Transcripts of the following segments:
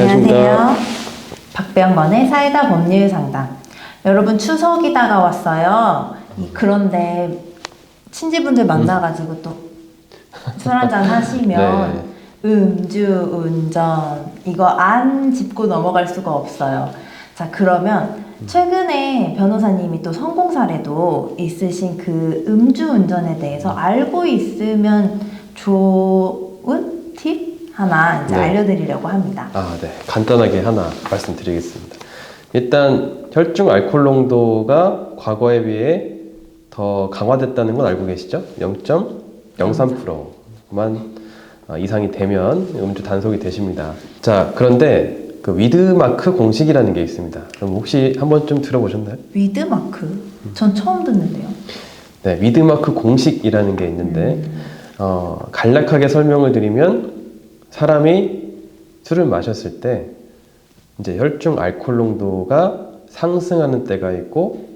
안녕하세요. 박병건의 사이다 법률 상담. 여러분 추석이 다가왔어요. 이- 그런데 친지분들 만나가지고 또술 한잔 하시면 네. 음주 운전 이거 안 짚고 넘어갈 수가 없어요. 자 그러면 최근에 변호사님이 또 성공 사례도 있으신 그 음주 운전에 대해서 알고 있으면 좋은 팁 하나 이제 네. 알려드리려고 합니다. 아, 네. 간단하게 하나 말씀드리겠습니다. 일단 혈중 알코올 농도가 과거에 비해 더 강화됐다는 건 알고 계시죠? 0.03%만 어, 이상이 되면 음주 단속이 되십니다. 자, 그런데 그 위드마크 공식이라는 게 있습니다. 그럼 혹시 한번 좀 들어보셨나요? 위드마크? 전 처음 듣는데요. 네, 위드마크 공식이라는 게 있는데 어, 간략하게 설명을 드리면 사람이 술을 마셨을 때 이제 혈중 알코올 농도가 상승하는 때가 있고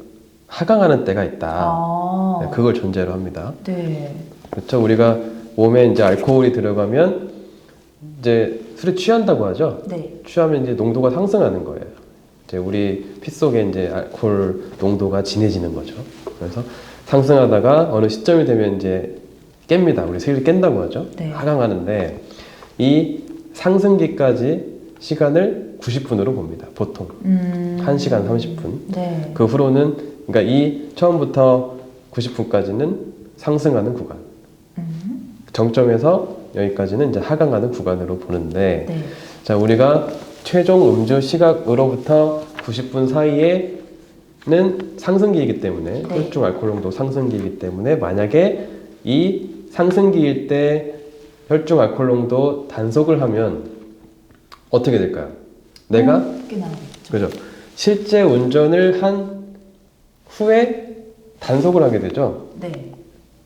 하강하는 때가 있다. 아, 네, 그걸 전제로 합니다. 네. 그렇죠. 우리가 몸에 이제 알코올이 들어가면 이제 술에 취한다고 하죠. 네. 취하면 이제 농도가 상승하는 거예요. 이제 우리 피 속에 이제 알코올 농도가 진해지는 거죠. 그래서 상승하다가 어느 시점이 되면 이제 깹니다. 우리 슬슬 깬다고 하죠. 네. 하강하는데 이 상승기까지 시간을 90분으로 봅니다. 보통 음. 1시간 30분. 네. 그 후로는 그러니까 이 처음부터 90분까지는 상승하는 구간. 음. 정점에서 여기까지는 이제 하강하는 구간으로 보는데 네. 자, 우리가 최종 음주 시각으로부터 90분 사이에는 상승기이기 때문에 네. 혈중 알코올 농도 상승기이기 때문에 만약에 이 상승기일 때 혈중 알코올 농도 단속을 하면 어떻게 될까요? 내가? 그죠? 실제 운전을 한 후에 단속을 하게 되죠. 네.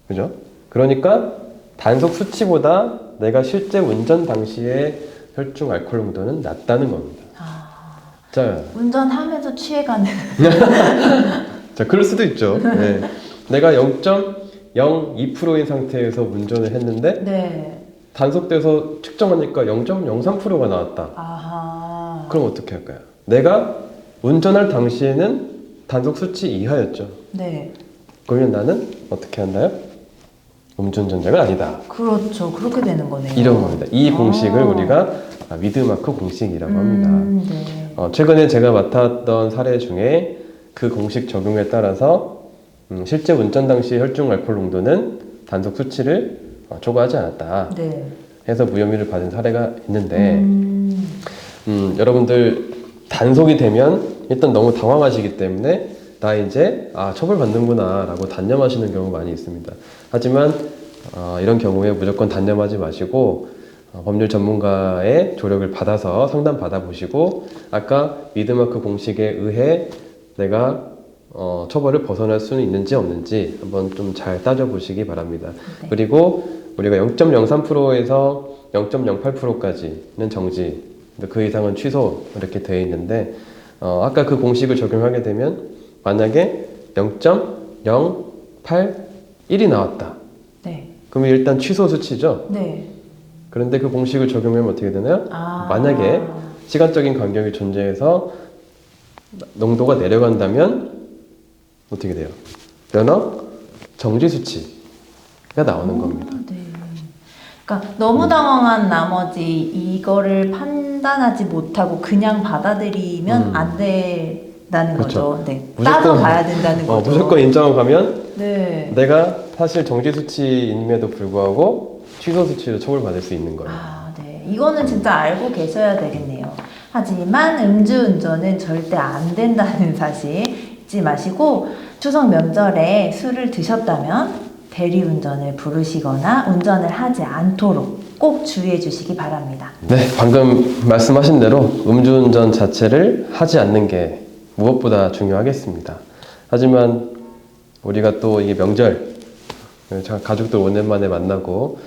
그죠? 그러니까 단속 수치보다 내가 실제 운전 당시에 혈중 알코올 농도는 낮다는 겁니다. 아, 자, 운전하면서 취해가는. 자 그럴 수도 있죠. 네. 내가 0.02%인 상태에서 운전을 했는데 네. 단속돼서 측정하니까 0.03%가 나왔다. 아하. 그럼 어떻게 할까요? 내가 운전할 당시에는 단속 수치 이하였죠. 네. 그러면 나는 어떻게 한다요? 음주운전자가 아니다. 그렇죠. 그렇게 되는 거네요. 이런 겁니다. 이 아. 공식을 우리가 미드마크 공식이라고 합니다. 음, 네. 어, 최근에 제가 맡았던 사례 중에 그 공식 적용에 따라서 음, 실제 운전 당시 혈중 알코올 농도는 단속 수치를 어, 초과하지 않았다 네. 해서 무혐의를 받은 사례가 있는데 음, 음, 여러분들 단속이 되면 일단 너무 당황하시기 때문에 나 이제 아 처벌 받는구나 라고 단념하시는 경우 많이 있습니다. 하지만 어, 이런 경우에 무조건 단념하지 마시고 어, 법률 전문가의 조력을 받아서 상담 받아보시고 아까 미드마크 공식에 의해 내가 어, 처벌을 벗어날 수는 있는지 없는지 한번 좀 잘 따져보시기 바랍니다. 네. 그리고 우리가 0.03%에서 0.08%까지는 정지, 근데 그 이상은 취소 이렇게 되어 있는데 어, 아까 그 공식을 적용하게 되면 만약에 0.081이 나왔다. 네. 그러면 일단 취소 수치죠. 네. 그런데 그 공식을 적용하면 어떻게 되나요? 아. 만약에 시간적인 간격이 존재해서 농도가 내려간다면 어떻게 돼요? 면허 정지 수치가 나오는 겁니다. 아, 네. 그러니까 너무 당황한 나머지 이거를 판단하지 못하고 그냥 받아들이면 음. 안 된다는 그렇죠. 거죠. 네. 무조건- 따져 봐야 된다는 어, 거죠. 무조건 인정하고 가면 네. 내가 사실 정지 수치임에도 불구하고 취소 수치로 처벌받을 수 있는 거예요. 아, 네. 이거는 진짜 알고 계셔야 되겠네요. 하지만 음주운전은 절대 안 된다는 사실 잊지 마시고 추석 명절에 술을 드셨다면 대리운전을 부르시거나 운전을 하지 않도록 꼭 주의해 주시기 바랍니다. 네, 방금 말씀하신 대로 음주운전 자체를 하지 않는 게 무엇보다 중요하겠습니다. 하지만 우리가 또 이게 명절, 자, 가족들 오랜만에 만나고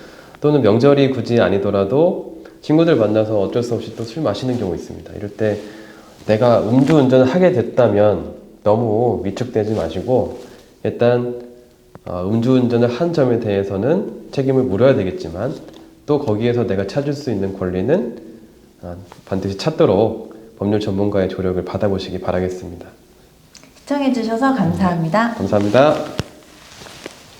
또는 명절이 굳이 아니더라도 친구들 만나서 어쩔 수 없이 또 술 마시는 경우 있습니다. 이럴 때 내가 음주운전을 하게 됐다면 너무 위축되지 마시고 일단 어, 음주운전을 한 점에 대해서는 책임을 물어야 되겠지만 또 거기에서 내가 찾을 수 있는 권리는 아, 반드시 찾도록 법률 전문가의 조력을 받아보시기 바라겠습니다. 시청해주셔서 감사합니다. 감사합니다.